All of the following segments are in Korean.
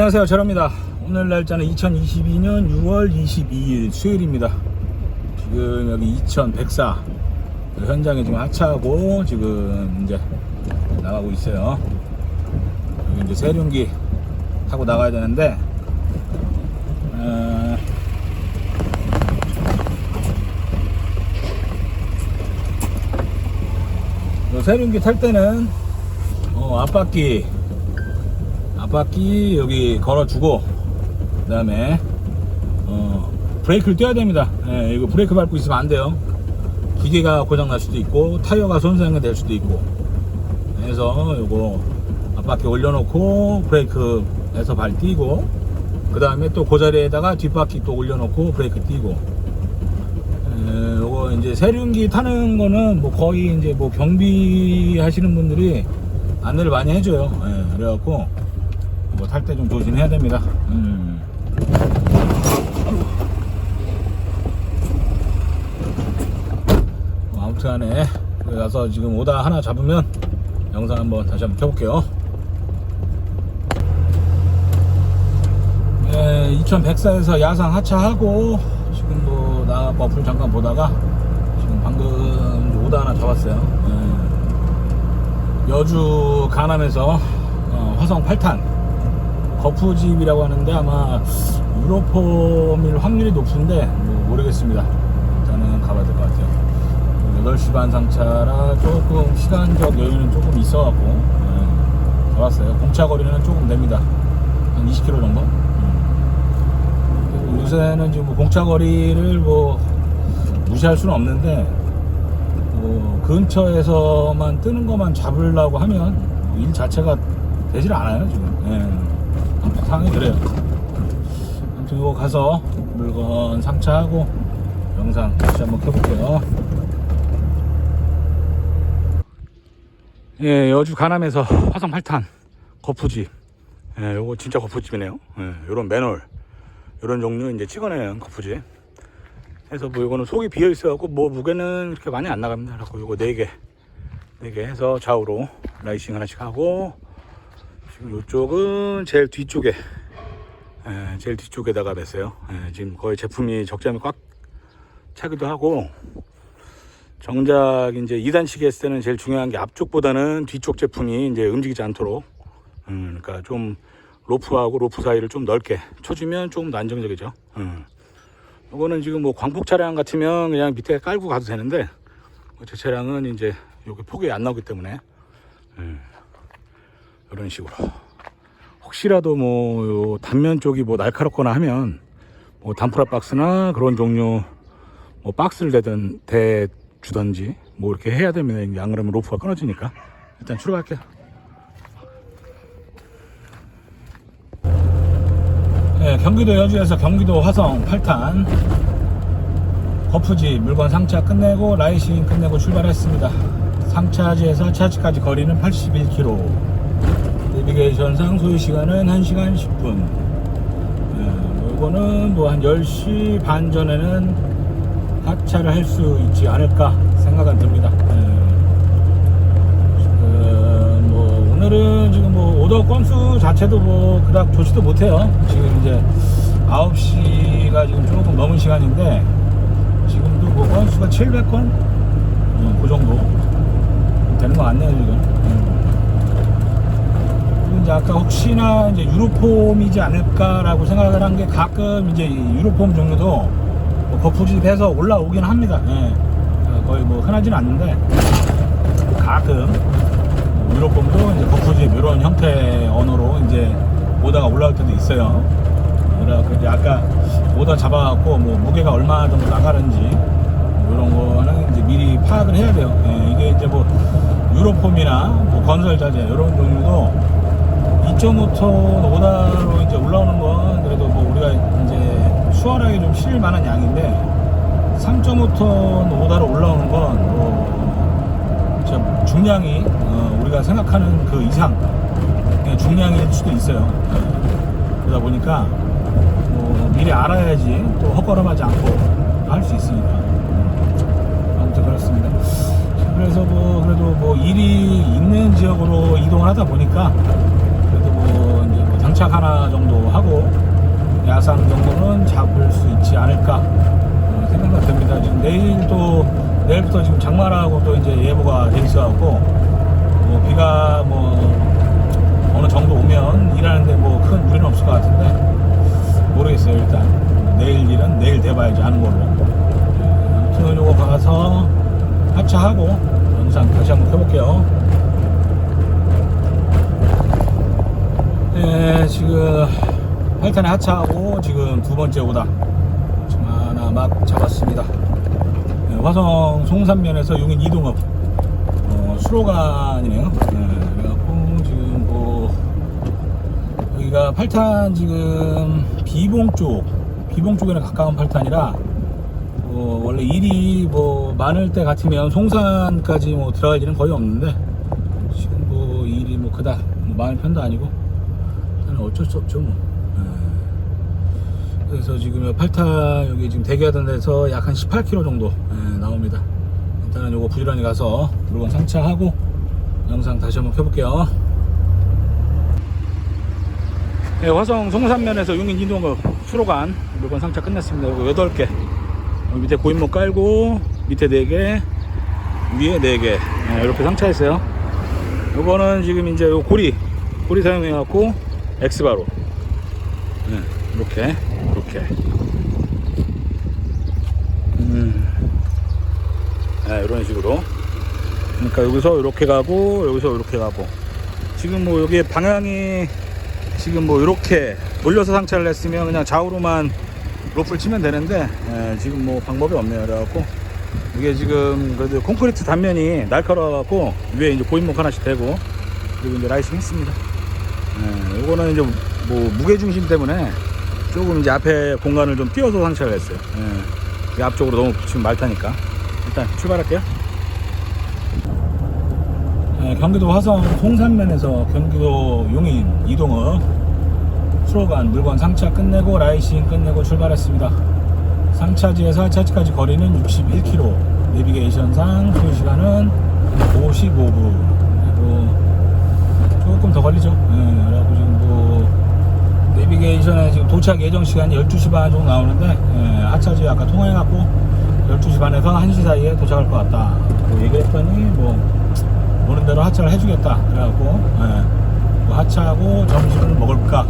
안녕하세요. 제로입니다. 오늘 날짜는 2022년 6월 22일 수요일입니다. 지금 여기 2104 현장에 지금 하차하고 지금 이제 나가고 있어요. 여기 이제 세륜기 타고 나가야 되는데 어, 요 세륜기 탈 때는 어, 앞바퀴 앞 바퀴 여기 걸어주고 그 다음에 어, 브레이크를 떼야 됩니다. 예, 이거 브레이크 밟고 있으면 안 돼요. 기계가 고장 날 수도 있고 타이어가 손상이 될 수도 있고. 그래서 요거 앞바퀴 올려놓고 브레이크에서 발 띄고 그 다음에 또 그 자리에다가 뒷바퀴 또 올려놓고 브레이크 띄고. 에, 요거 이제 세륜기 타는 거는 뭐 거의 이제 뭐 경비 하시는 분들이 안내를 많이 해줘요. 예, 그래갖고 뭐탈 때 좀 조심해야 됩니다. 음. 뭐 아무튼간에 여기 가서 지금 오다 하나 잡으면 영상 한번 다시 한번 켜볼게요. 예, 2104에서 야상 하차하고 지금 뭐 나가 어플 잠깐 보다가 지금 방금 오다 하나 잡았어요. 예. 여주 간암에서 어, 화성 8탄 거푸집이라고 하는데 아마 유로폼일 확률이 높은데 뭐 모르겠습니다. 일단은 가봐야 될 것 같아요. 8시 반 상차라 조금 시간적 여유는 조금 있어갖고 예, 잡았어요. 공차 거리는 조금 됩니다. 한 20km 정도. 음. 요새는 지금 뭐 공차 거리를 뭐 무시할 수는 없는데 뭐 근처에서만 뜨는 것만 잡으려고 하면 일 자체가 되질 않아요 지금 예. 상황이 그래요. 아무튼 이거 가서 물건 상차하고 영상 다시 한번 켜볼게요. 예 여주 간암에서 화성 8탄 거푸집. 예 요거 진짜 거푸집이네요. 예, 요런 맨홀. 요런 종류 이제 찍어내는 거푸집. 해서 뭐 이거는 속이 비어 있어갖고 뭐 무게는 그렇게 많이 안 나갑니다. 그래갖고 요거 네 개, 네개 해서 좌우로 라이싱 하나씩 하고 지금 이쪽은 제일 뒤쪽에, 에, 제일 뒤쪽에다가 냈어요. 에, 지금 거의 제품이 적재함이 꽉 차기도 하고 정작 이제 2단식 했을 때는 제일 중요한 게 앞쪽보다는 뒤쪽 제품이 이제 움직이지 않도록 음, 그러니까 좀 로프하고 로프 사이를 좀 넓게 쳐주면 조금 더 안정적이죠. 음. 이거는 지금 뭐 광폭 차량 같으면 그냥 밑에 깔고 가도 되는데 뭐제 차량은 이제 여기 폭이 안 나오기 때문에 예, 이런 식으로 혹시라도 뭐요 단면 쪽이 뭐 날카롭거나 하면 뭐 단프라 박스나 그런 종류 뭐 박스를 대든 대 주던지 뭐 이렇게 해야. 이제 안 그러면 로프가 끊어지니까 일단 출발할게요. 네, 경기도 여주에서 경기도 화성 8탄 거푸지 물건 상차 끝내고 라이싱 끝내고 출발했습니다. 상차지에서 차지까지 거리는 81km. 내비게이션상 소요 시간은 1시간 10분. 네, 이거는 뭐 한 10시 반 전에는 하차를 할 수 있지 않을까 생각은 듭니다. 네. 지금 뭐 오늘은 지금 뭐 오더 건수 자체도 뭐 그닥 좋지도 못해요. 지금 이제 9시가 지금 조금 넘은 시간인데 지금도 뭐 건수가 700건 어, 그 정도 되는 것 같네요 지금. 이제 아까 혹시나 이제 유로폼이지 않을까라고 생각을 한 게 가끔 이제 이 유로폼 종류도 뭐 거푸집해서 올라오긴 합니다. 예. 어, 거의 뭐 흔하지는 않는데 가끔 유로폼도 이제 거푸집 이런 형태 언어로 이제 오다가 올라올 때도 있어요. 그래서 이제 아까 오다 잡아갖고 뭐 무게가 얼마 정도 나가는지 이런 거는 이제 미리 파악을 해야 돼요. 예, 이게 이제 뭐 유로폼이나 뭐 건설 자재 이런 종류도 2.5톤 오다로 이제 올라오는 건 그래도 뭐 우리가 이제 수월하게 좀 실을 만한 양인데 3.5톤 오다로 올라오는 건뭐 진짜 중량이 어, 우리가 생각하는 그 이상 그냥 중량일 수도 있어요. 예. 그러다 보니까 뭐 미리 알아야지 또 헛걸음하지 않고 할 수 있으니까 음. 아무튼 그렇습니다. 그래서 뭐 그래도 뭐 일이 있는 지역으로 이동을 하다 보니까 도착 하나 정도 하고 야상 정도는 잡을 수 있지 않을까 어, 생각이 듭니다. 지금 내일도 내일부터 지금 장마라고 또 이제 예보가 돼 있어갖고 뭐 비가 뭐 어느 정도 오면 일하는데 뭐 큰 무리는 없을 것 같은데 모르겠어요 일단. 내일 일은 내일 돼봐야지 하는 걸로. 네, 아무튼 요거 가서 하차하고 영상 다시 한번 켜볼게요 네 지금 8탄에 하차하고 지금 두 번째 오다. 지금 하나 막 잡았습니다. 네, 화성 송산면에서 용인 이동업. 어, 수로관이네요. 네, 그래갖고 지금 뭐 여기가 8탄 지금 비봉 쪽 비봉 쪽에는 가까운 8탄이라 어, 원래 일이 뭐 많을 때 같으면 송산까지 뭐 들어갈 일은 거의 없는데 지금 뭐 일이 뭐 그닥 뭐 많은 편도 아니고 어쩔 수 없죠 뭐 예. 그래서 지금 8타 여기 지금 대기하던 데서 약 한 18km 정도 예, 나옵니다 일단은 요거 부지런히 가서 물건 상차하고 영상 다시 한번 켜볼게요 네, 화성 송산면에서 용인 인동업 수로관 물건 상차 끝냈습니다. 이거 8개. 여기 밑에 고인목 깔고 밑에 4개, 위에 4개. 네, 이렇게 상차했어요. 요거는 지금 이제 요 고리, 고리 사용해 갖고 X바로. 네, 이렇게, 이렇게. 음, 네, 이런 식으로. 그러니까 여기서 이렇게 가고, 여기서 이렇게 가고. 지금 뭐 여기 방향이 지금 뭐 이렇게 돌려서 상차를 했으면 그냥 좌우로만 로프를 치면 되는데 예, 지금 뭐 방법이 없네요 그래갖고 이게 지금 그래도 콘크리트 단면이 날카로워갖고 위에 이제 고인목 하나씩 대고 그리고 이제 라이싱 했습니다 예, 요거는 이제 뭐 무게 중심 때문에 조금 이제 앞에 공간을 좀 띄워서 상차를 했어요 예, 이 앞쪽으로 너무 붙이면 말타니까 일단 출발할게요 네, 경기도 화성 송산면에서 경기도 용인 이동업 수로간 물건 상차 끝내고 라이싱 끝내고 출발했습니다. 상차지에서 하차지까지 거리는 61km, 내비게이션상 소요 시간은 55분. 그리고 조금 더 걸리죠. 네, 그래갖고 지금 뭐 내비게이션에 지금 도착 예정 시간이 12시 반 정도 나오는데 예, 하차지 아까 통화해갖고 12시 반에서 1시 사이에 도착할 것 같다. 그 얘기했더니 뭐 오는 대로 하차를 해주겠다. 그래갖고 예, 뭐 하차하고 점심을 먹을까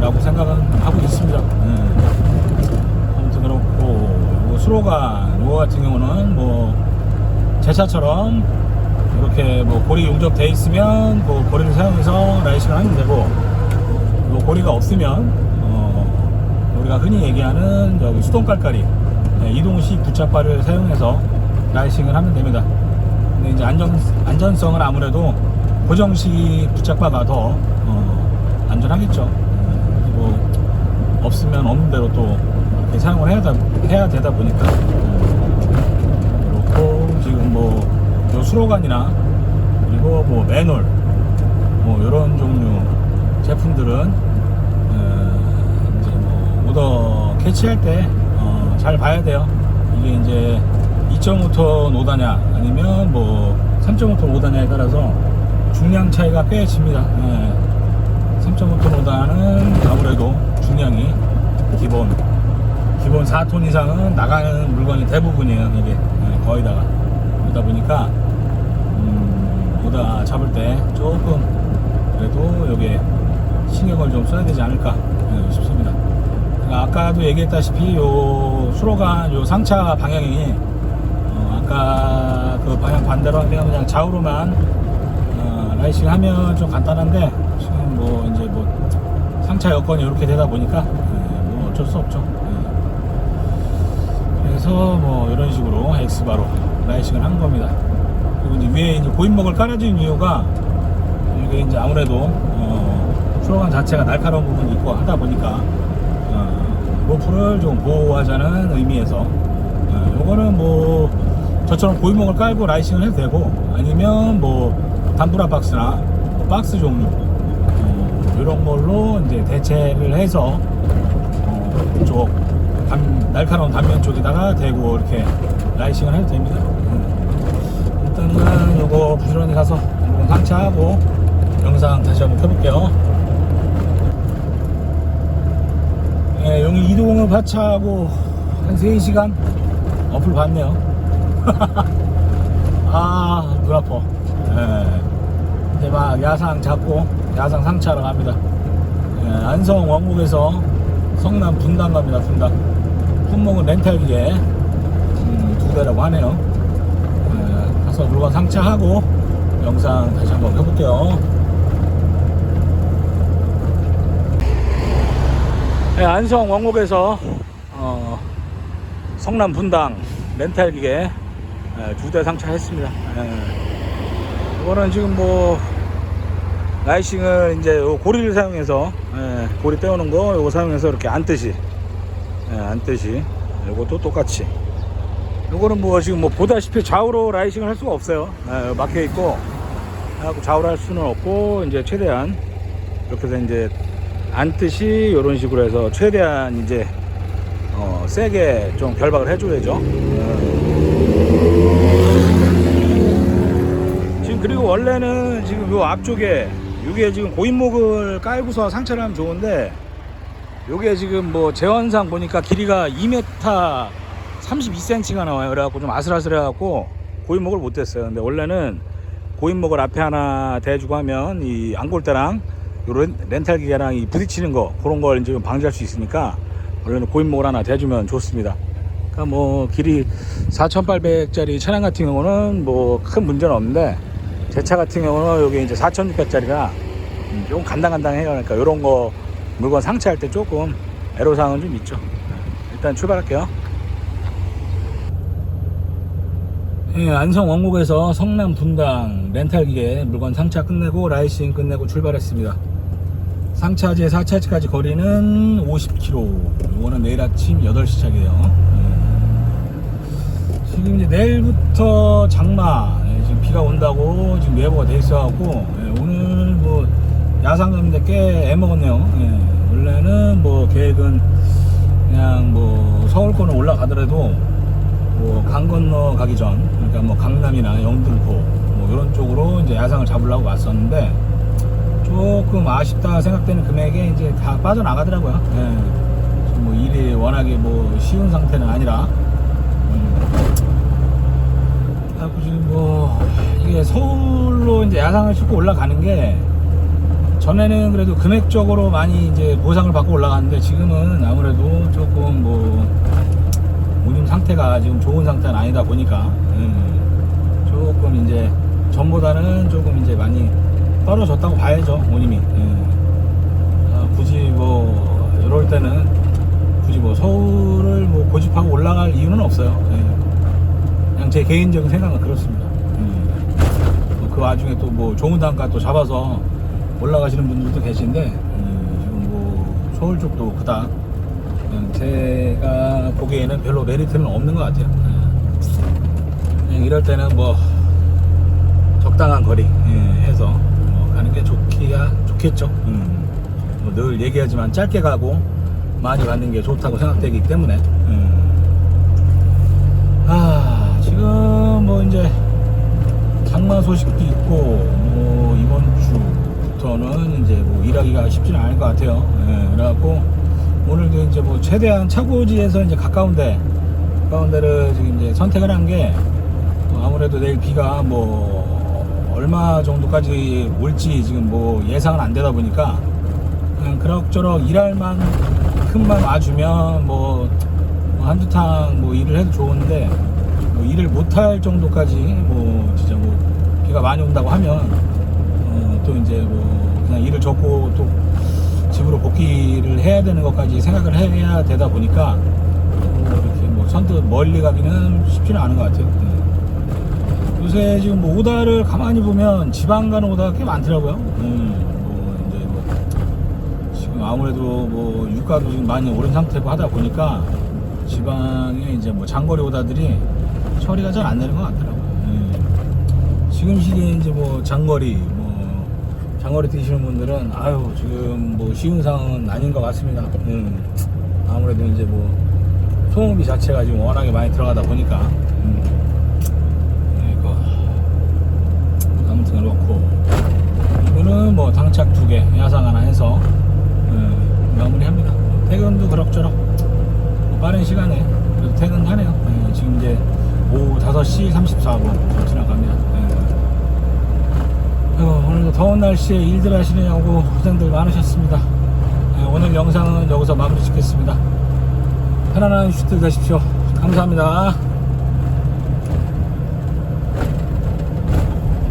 라고 생각은 하고 있습니다. 예. 아무튼 그렇고 요 수로가 요거 같은 경우는 뭐 제 차처럼 이렇게 뭐 고리 용접돼 있으면 뭐 고리를 사용해서 라이싱을 하면 되고 뭐 고리가 없으면 어, 우리가 흔히 얘기하는 여기 수동 깔깔이 예, 이동식 부착발을 사용해서 라이싱을 하면 됩니다. 근데 이제 안전 안전성은 아무래도 고정식 부착바가 더 어, 안전하겠죠. 음, 뭐 없으면 없는 대로 또 사용을 해야, 다, 해야 되다 보니까 음, 그렇고 지금 뭐요 수로관이나 그리고 뭐 맨홀 뭐 이런 종류 제품들은 어, 이제 뭐 오더 캐치할 때 어, 잘 봐야 돼요. 이게 이제 2.5톤 오다냐 아니면 뭐 3.5톤 오다냐에 따라서 중량 차이가 꽤 집니다. 예. 3.5톤 오다는 아무래도 중량이 기본 기본 4톤 이상은 나가는 물건이 대부분이에요. 이게 예, 거의 다가 그러다 보니까 음, 오다 잡을 때 조금 그래도 여기에 신경을 좀 써야 되지 않을까 예, 싶습니다. 아까도 얘기했다시피 요 수로관 요 상차 방향이 어, 아까 그 방향 반대로 하면 그냥 좌우로만 어, 라이싱 하면 좀 간단한데 지금 뭐 이제 뭐 상차 여건이 이렇게 되다 보니까 예, 뭐 어쩔 수 없죠. 예. 그래서 뭐 이런 식으로 X바로 라이싱을 한 겁니다. 그리고 이제 위에 이제 고인목을 깔아준 이유가 이게 이제 아무래도 어, 수로관 자체가 날카로운 부분이 있고 하다 보니까 어, 로프를 좀 보호하자는 의미에서 어, 요거는 뭐 저처럼 고인목을 깔고 라이싱을 해도 되고 아니면 뭐 단브라 박스나 뭐 박스 종류 어, 이런 걸로 이제 대체를 해서 어, 쪽 단- 날카로운 단면 쪽에다가 대고 이렇게 라이싱을 해도 됩니다. 음. 일단은 요거 부지런히 가서 상차하고 영상 다시 한번 켜볼게요. 예, 여기 이동을 하차하고 한 3시간 어플 봤네요. 아, 눈 아파. 예. 막 야상 잡고 야상 상차하러 갑니다. 예, 안성 왕복에서 성남 분당 갑니다, 분당. 품목은 렌탈 기계 음, 두 대라고 하네요. 예, 가서 물건 상차하고 영상 다시 한번 해볼게요. 네, 안성 왕복에서 어, 성남 분당 렌탈 기계 두 대 상차했습니다. 예. 이거는 지금 뭐 라이싱을 이제 요 고리를 사용해서 예, 고리 떼우는 거 요거 사용해서 이렇게 안듯이 예, 안듯이 요것도 똑같이 요거는 뭐 지금 뭐 보다시피 좌우로 라이싱을 할 수가 없어요. 예, 막혀 있고 좌우로 할 수는 없고 이제 최대한 이렇게 해서 이제 안듯이 이런 식으로 해서 최대한 이제 어, 세게 좀 결박을 해줘야죠. 어. 지금 그리고 원래는 지금 요 앞쪽에 이게 지금 고인목을 깔고서 상처를 하면 좋은데 요게 지금 뭐 재원상 보니까 길이가 2m 32cm가 나와요. 그래갖고 좀 아슬아슬해갖고 고인목을 못 댔어요. 근데 원래는 고인목을 앞에 하나 대주고 하면 이 안골대랑 요 렌- 렌탈 기계랑 이 부딪히는 거 그런 걸 지금 방지할 수 있으니까 원래는 고인목을 하나 대주면 좋습니다. 그러니까 뭐 길이 4,800짜리 차량 같은 경우는 뭐 큰 문제는 없는데 제 차 같은 경우는 여기 이제 4,600짜리가 조금 간당간당해요. 그러니까 이런 거 물건 상차할 때 조금 애로사항은 좀 있죠. 일단 출발할게요. 예, 안성 원곡에서 성남 분당 렌탈 기계 물건 상차 끝내고 라이싱 끝내고 출발했습니다. 상차제 4차지까지 거리는 50km. 이거는 내일 아침 8시 차게요. 예. 지금 이제 내일부터 장마 예, 지금 비가 온다고 지금 예보가 돼 있어갖고 예, 오늘 뭐 야상 가는데 꽤 애먹었네요. 예. 원래는 뭐 계획은 그냥 뭐 서울권을 올라가더라도 뭐 강 건너 가기 전 그러니까 뭐 강남이나 영등포 뭐 이런 쪽으로 이제 야상을 잡으려고 왔었는데 조금 아쉽다 생각되는 금액에 이제 다 빠져나가더라고요. 예. 지금 뭐 일이 워낙에 뭐 쉬운 상태는 아니라 음. 그래갖고 지금 뭐 이게 서울로 이제 야상을 싣고 올라가는 게 전에는 그래도 금액적으로 많이 이제 보상을 받고 올라갔는데 지금은 아무래도 조금 뭐 운임 상태가 지금 좋은 상태는 아니다 보니까 음, 조금 이제 전보다는 조금 이제 많이 떨어졌다고 봐야죠 운임이 음. 아, 굳이 뭐 이럴 때는 굳이 뭐 서울을 뭐 고집하고 올라갈 이유는 없어요 예. 그냥 제 개인적인 생각은 그렇습니다 음. 뭐그 와중에 또 뭐 좋은 단가 또 잡아서 올라가시는 분들도 계신데 음, 지금 뭐 서울 쪽도 그닥 음, 제가 보기에는 별로 메리트는 없는 것 같아요. 예. 그냥 이럴 때는 뭐 적당한 거리 예, 해서 뭐 가는 게 좋기야 좋겠죠. 음. 뭐늘 얘기하지만 짧게 가고 많이 가는 게 좋다고 생각되기 때문에. 음. 아 지금 뭐 이제 장마 소식도 있고 뭐 이번 주부터는 이제 뭐 일하기가 쉽지는 않을 것 같아요. 예, 그래갖고 오늘도 이제 뭐 최대한 차고지에서 이제 가까운데 가까운 데를 지금 이제 선택을 한 게 아무래도 내일 비가 뭐 얼마 정도까지 올지 지금 뭐 예상은 안 되다 보니까 그냥 그럭저럭 일할 만큼만 와주면 뭐, 뭐 한두 탕 뭐 일을 해도 좋은데 뭐 일을 못할 정도까지 뭐 진짜 뭐 비가 많이 온다고 하면 어, 또 이제 뭐 그냥 일을 접고 또 집으로 복귀를 해야 되는 것까지 생각을 해야 되다 보니까 뭐 이렇게 뭐 선뜻 멀리 가기는 쉽지는 않은 것 같아요. 네. 요새 지금 뭐 오다를 가만히 보면 지방 가는 오다가 꽤 많더라고요. 음, 뭐 이제 뭐 지금 아무래도 뭐 유가도 지금 많이 오른 상태고 하다 보니까 지방에 이제 뭐 장거리 오다들이 처리가 잘 안 되는 것 같더라고요. 예. 지금 시기에 이제 뭐 장거리 뭐 장거리 뛰시는 분들은 아유 지금 뭐 쉬운 상황은 아닌 것 같습니다. 음. 아무래도 이제 뭐 소음비 자체가 지금 워낙에 많이 들어가다 보니까 음. 이거 아무튼 그렇고 이거는 뭐 당착 두 개 야상 하나 해서 음, 마무리합니다. 퇴근도 그럭저럭 뭐 빠른 시간에 퇴근하네요. 예, 지금 이제 오후 5시 34분 지나가면. 예. 아이고, 오늘도 더운 날씨에 일들 하시느냐고 고생들 많으셨습니다. 예, 오늘 영상은 여기서 마무리 짓겠습니다. 편안한 휴식들 되십시오. 감사합니다.